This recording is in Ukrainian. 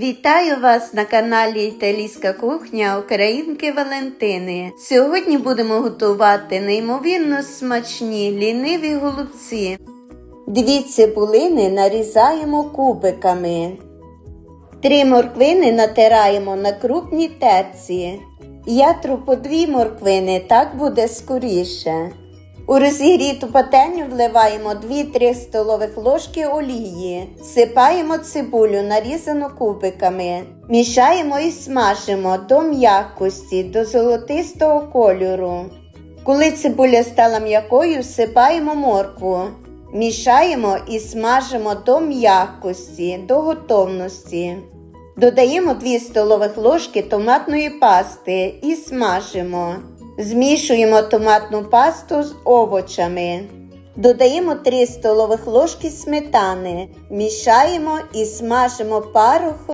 Вітаю вас на каналі Італійська кухня Українки Валентини. Сьогодні будемо готувати неймовірно смачні ліниві голубці. Дві цибулини нарізаємо кубиками. Три морквини натираємо на крупній терці. Я тру по дві морквини, так буде скоріше. У розігріту пательню вливаємо 2-3 столових ложки олії, сипаємо цибулю, нарізану кубиками, мішаємо і смажимо до м'якості, до золотистого кольору. Коли цибуля стала м'якою, всипаємо моркву, мішаємо і смажимо до м'якості, до готовності. Додаємо 2 столових ложки томатної пасти і смажимо. Змішуємо томатну пасту з овочами. Додаємо 3 столових ложки сметани, мішаємо і смажимо пару